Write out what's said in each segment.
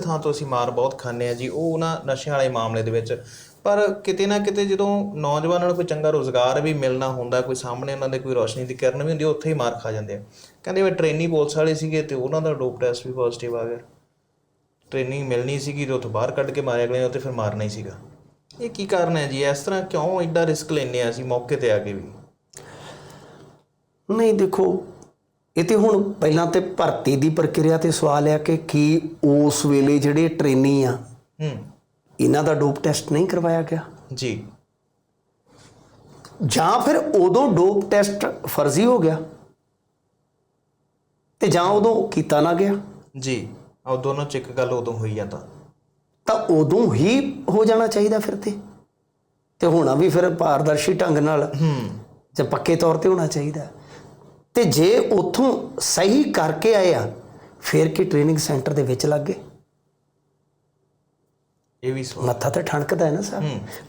ਥਾਂ ਤੋਂ ਅਸੀਂ ਮਾਰ ਬਹੁਤ ਖਾਂਦੇ ਆ ਜੀ, ਉਹ ਉਹਨਾਂ ਨਸ਼ਿਆਂ ਵਾਲੇ ਮਾਮਲੇ ਦੇ ਵਿੱਚ। ਪਰ ਕਿਤੇ ਨਾ ਕਿਤੇ ਜਦੋਂ ਨੌਜਵਾਨਾਂ ਨੂੰ ਕੋਈ ਚੰਗਾ ਰੋਜ਼ਗਾਰ ਵੀ ਮਿਲਣਾ ਹੁੰਦਾ, ਕੋਈ ਸਾਹਮਣੇ ਉਹਨਾਂ ਦੇ ਕੋਈ ਰੋਸ਼ਨੀ ਦੀ ਕਿਰਨ ਵੀ ਹੁੰਦੀ ਉੱਥੇ ਹੀ ਮਾਰ ਖਾ ਜਾਂਦੇ ਆ। ਕਹਿੰਦੇ ਵੀ ਟ੍ਰੇਨੀ ਪੁਲਿਸ ਵਾਲੇ ਸੀਗੇ ਤੇ ਉਹਨਾਂ ਦਾ ਡੋਪ ਟੈਸਟ ਵੀ ਪੋਜ਼ਿਟਿਵ ਆ ਗਿਆ। ਟ੍ਰੇਨਿੰਗ ਮਿਲਣੀ ਸੀਗੀ ਤੇ ਉੱਥੋਂ ਬਾਹਰ ਕੱਢ ਕੇ ਮਾਰਿਆ ਅਗਲੇ ਨੇ ਫਿਰ ਮਾਰਨਾ ਹੀ ਸੀਗਾ। ਇਹ ਕੀ ਕਾਰਨ ਹੈ ਜੀ? ਇਸ ਤਰ੍ਹਾਂ ਕਿਉਂ ਐਡਾ ਰਿਸਕ ਲੈਂਦੇ ਆ ਅਸੀਂ ਮੌਕੇ ਤੇ ਆ ਕੇ ਵੀ? ਨਹੀਂ, ਦੇਖੋ ਇਹ ਤੇ ਹੁਣ ਪਹਿਲਾਂ ਤੇ ਭਰਤੀ ਦੀ ਪ੍ਰਕਿਰਿਆ ਤੇ ਸਵਾਲ ਹੈ ਕਿ ਕੀ ਉਸ ਵੇਲੇ ਜਿਹੜੇ ਟ੍ਰੇਨੀ ਆ ਹੂੰ। ਇਹਨਾਂ ਦਾ ਡੋਪ ਟੈਸਟ ਨਹੀਂ ਕਰਵਾਇਆ ਗਿਆ? ਜੀ। ਜਾਂ ਫਿਰ ਉਦੋਂ ਡੋਪ ਟੈਸਟ ਫਰਜ਼ੀ ਹੋ ਗਿਆ ਤੇ ਜਾਂ ਉਦੋਂ ਕੀਤਾ ਨਾ ਗਿਆ? ਜੀ ਉਹ ਦੋਨੋਂ ਚ ਇੱਕ ਗੱਲ ਉਦੋਂ ਹੋਈ ਆ ਤਾਂ। ਤਾਂ ਉਦੋਂ ਹੀ ਹੋ ਜਾਣਾ ਚਾਹੀਦਾ ਫਿਰ ਤੇ। ਤੇ ਹੋਣਾ ਵੀ ਫਿਰ ਪਾਰਦਰਸ਼ੀ ਢੰਗ ਨਾਲ ਹੂੰ। ਜਾਂ ਪੱਕੇ ਤੌਰ ਤੇ ਹੋਣਾ ਚਾਹੀਦਾ। ਤੇ ਜੇ ਉਥੋਂ ਸਹੀ ਕਰਕੇ ਆਏ ਆ ਫਿਰ ਕੀ ਟ੍ਰੇਨਿੰਗ ਸੈਂਟਰ ਦੇ ਵਿੱਚ ਲੱਗ ਗਏ? ਇਹ ਵੀ ਸਵਾਲ। ਮੱਥਾ ਤੇ ਠਣਕਦਾ ਹੈ ਨਾ ਸਰ?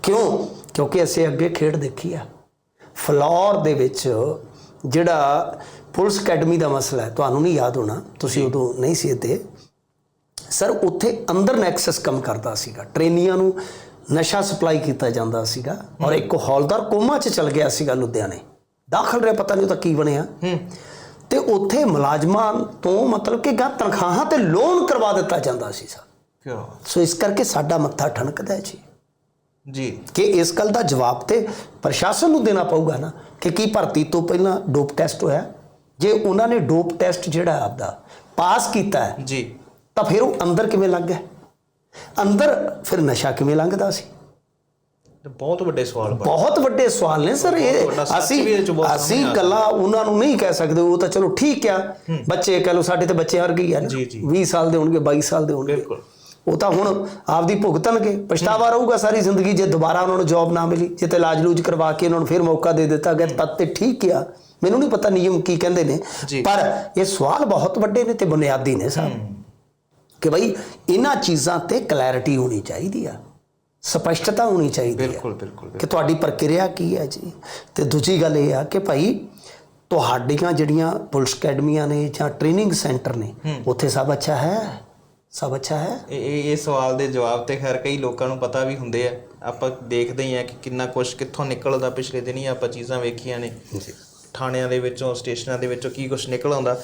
ਕਿਉਂ? ਕਿਉਂਕਿ ਅਸੀਂ ਅੱਗੇ ਖੇਡ ਦੇਖੀ ਆ। ਫਲੋਰ ਦੇ ਵਿੱਚ ਜਿਹੜਾ ਪੁਲਿਸ ਅਕੈਡਮੀ ਦਾ ਮਸਲਾ ਹੈ ਤੁਹਾਨੂੰ ਨਹੀਂ ਯਾਦ ਹੋਣਾ ਤੁਸੀਂ ਉਦੋਂ ਨਹੀਂ ਸੀ ਇੱਥੇ। ਸਰ ਉੱਥੇ ਅੰਦਰ ਨੈਕਸਸ ਕੰਮ ਕਰਦਾ ਸੀਗਾ। ਟ੍ਰੇਨੀਆਂ ਨੂੰ ਨਸ਼ਾ ਸਪਲਾਈ ਕੀਤਾ ਜਾਂਦਾ ਸੀਗਾ ਔਰ ਇੱਕ ਹੌਲਦਾਰ ਕੋਮਾ 'ਚ ਚਲ ਗਿਆ ਸੀਗਾ ਲੁਧਿਆਣੇ। ਦਾਖਲ ਰਿਹਾ ਪਤਾ ਨਹੀਂ ਉਹਦਾ ਕੀ ਬਣਿਆ। ਤੇ ਉੱਥੇ ਮੁਲਾਜ਼ਮਾਂ ਤੋਂ ਮਤਲਬ ਕਿ ਗਾ ਤਨਖਾਹਾਂ ਤੇ ਲੋਨ ਕਰਵਾ ਦਿੱਤਾ ਜਾਂਦਾ ਸੀ ਸਰ। ਕਿਉਂ ਸੋ ਇਸ ਕਰਕੇ ਸਾਡਾ ਮੱਥਾ ਠਣਕਦਾ ਹੈ ਜੀ। ਜੀ। ਕਿ ਇਸ ਗੱਲ ਦਾ ਜਵਾਬ ਤੇ ਪ੍ਰਸ਼ਾਸਨ ਨੂੰ ਦੇਣਾ ਪਊਗਾ ਨਾ ਕਿ ਕੀ ਭਰਤੀ ਤੋਂ ਪਹਿਲਾਂ ਡੋਪ ਟੈਸਟ ਹੋਇਆ। ਜੇ ਉਹਨਾਂ ਨੇ ਡੋਪ ਟੈਸਟ ਜਿਹੜਾ ਆਪਦਾ ਪਾਸ ਕੀਤਾ ਹੈ ਜੀ। ਤਾਂ ਫਿਰ ਉਹ ਅੰਦਰ ਕਿਵੇਂ ਲੱਗ ਗਿਆ ਅੰਦਰ ਫਿਰ ਨਸ਼ਾ ਕਿਵੇਂ ਲੰਘਦਾ ਸੀ? ਤੇ ਬਹੁਤ ਵੱਡੇ ਸਵਾਲ ਬਹੁਤ ਵੱਡੇ ਸਵਾਲ ਨੇ ਸਰ ਇਹ ਅਸੀਂ ਅਸੀਂ ਗੱਲਾਂ ਉਹਨਾਂ ਨੂੰ ਨਹੀਂ ਕਹਿ ਸਕਦੇ ਉਹ ਤਾਂ ਚਲੋ ਠੀਕ ਆ। ਬੱਚੇ ਕਹ ਲੋ ਸਾਡੇ ਤੇ ਬੱਚੇ ਵਰਗੇ ਹੀ ਆ ਨਾ। ਜੀ, ਜੀ। 20 ਸਾਲ ਦੇ ਹੋਣਗੇ 22 ਸਾਲ ਦੇ ਹੋਣਗੇ। ਬਿਲਕੁਲ। ਉਹ ਤਾਂ ਹੁਣ ਆਪਦੀ ਭੁਗਤਣਗੇ। ਪਛਤਾਵਾ ਰਹੂਗਾ ਸਾਰੀ ਜ਼ਿੰਦਗੀ ਜੇ ਦੁਬਾਰਾ ਉਹਨਾਂ ਨੂੰ ਜੌਬ ਨਾ ਮਿਲੀ ਜੇ ਤੇ ਇਲਾਜ ਲੂਜ ਕਰਵਾ ਕੇ ਉਹਨਾਂ ਨੂੰ ਫਿਰ ਮੌਕਾ ਦੇ ਦਿੱਤਾ ਗਿਆ ਤਦ ਤੇ ਠੀਕ ਆ। ਮੈਨੂੰ ਨਹੀਂ ਪਤਾ ਨਿਯਮ ਕੀ ਕਹਿੰਦੇ ਨੇ। ਪਰ ਇਹ ਸਵਾਲ ਬਹੁਤ ਵੱਡੇ ਨੇ ਤੇ ਬੁਨਿਆਦੀ ਨੇ ਸਾਹਿਬ ਕਿ ਭਾਈ ਇਹਨਾਂ ਚੀਜ਼ਾਂ ਤੇ ਕਲੈਰਿਟੀ ਹੋਣੀ ਚਾਹੀਦੀ ਆ। ਸਪਸ਼ਟਤਾ ਹੋਣੀ ਚਾਹੀਦੀ ਆ ਬਿਲਕੁਲ ਬਿਲਕੁਲ ਕਿ ਤੁਹਾਡੀ ਪ੍ਰਕਿਰਿਆ ਕੀ ਹੈ ਜੀ। ਤੇ ਦੂਜੀ ਗੱਲ ਇਹ ਆ ਕਿ ਭਾਈ ਤੁਹਾਡੀਆਂ ਜਿਹੜੀਆਂ ਪੁਲਿਸ ਅਕੈਡਮੀਆਂ ਨੇ ਜਾਂ ਟ੍ਰੇਨਿੰਗ ਸੈਂਟਰ ਨੇ ਉੱਥੇ ਸਭ ਅੱਛਾ ਹੈ? ਸਭ ਅੱਛਾ ਹੈ? ਇਹ ਇਹ ਸਵਾਲ ਦੇ ਜਵਾਬ ਤੇ ਖੈਰ ਕਈ ਲੋਕਾਂ ਨੂੰ ਪਤਾ ਵੀ ਹੁੰਦੇ ਆ। ਆਪਾਂ ਦੇਖਦੇ ਹੀ ਆ ਕਿ ਕਿੰਨਾ ਕੁਝ ਕਿੱਥੋਂ ਨਿਕਲਦਾ ਪਿਛਲੇ ਦਿਨੀ ਆਪਾਂ ਚੀਜ਼ਾਂ ਵੇਖੀਆਂ ਨੇ। ਥਾਣਿਆਂ ਦੇ ਵਿੱਚੋਂ ਸਟੇਸ਼ਨਾਂ ਦੇ ਵਿੱਚੋਂ ਕੀ ਕੁਝ ਨਿਕਲ ਆਉਂਦਾ।